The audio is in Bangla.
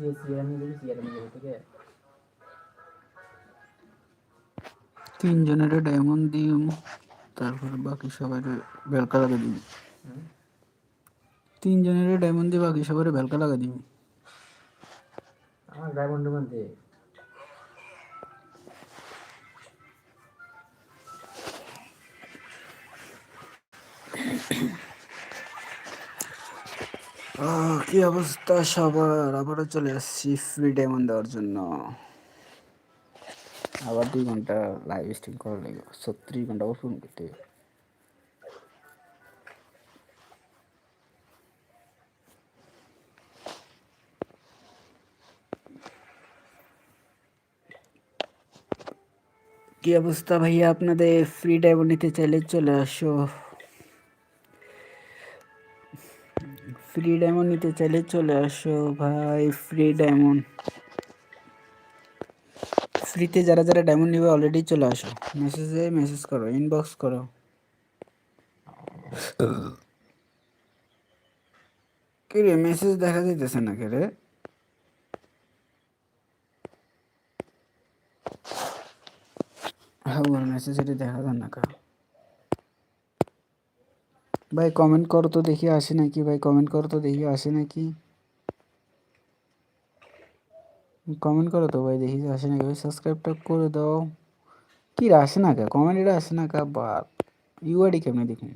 সিএ সিএ নিয়ে সিএ নিয়ে থেকে তিনজনের ডায়মন্ড দিম তারপর বাকি সবার বেলকা লাগা দিবি। তিনজনের ডায়মন্ড দিয়ে বাকি সবার বেলকা লাগা দিবি। আমার ডায়মন্ড মধ্যে কি অবস্থা সবার? আবারও চলে আসছি ফ্রি ডায়মন্ড দেওয়ার জন্য। আবার দুই ঘণ্টা লাইভ স্ট্রিম করা লাগবে। ছত্রিশ ঘণ্টা ওপেন করতে। কি অবস্থা ভাইয়া আপনাদের? ফ্রি ডায়মন্ড নিতে চাইলে চলে আসো। ফ্রি ডায়মন্ড নিতে চাইলে চলে আসো ভাই ফ্রি ডায়মন্ড ফ্রিতে যারা যারা ডায়মন্ড নেবে অলরেডি চলে আসো। মেসেজে মেসেজ করো ইনবক্স করো। কি রে মেসেজ দেখা যাইতেছে না কে রে? হ্যাঁ মেসেজ এটা দেখা যান না কা ভাই কমেন্ট করো তো দেখি আসে নাকি ভাই কমেন্ট করো তো দেখি আসে নাকি কমেন্ট করো তো ভাই দেখি আসে নাকি ভাই সাবস্ক্রাইবটা করে দাও কি রে আসে না কা কমেন্ট এটা আসে না কা বা ইউআইডি কেমনে দেখুন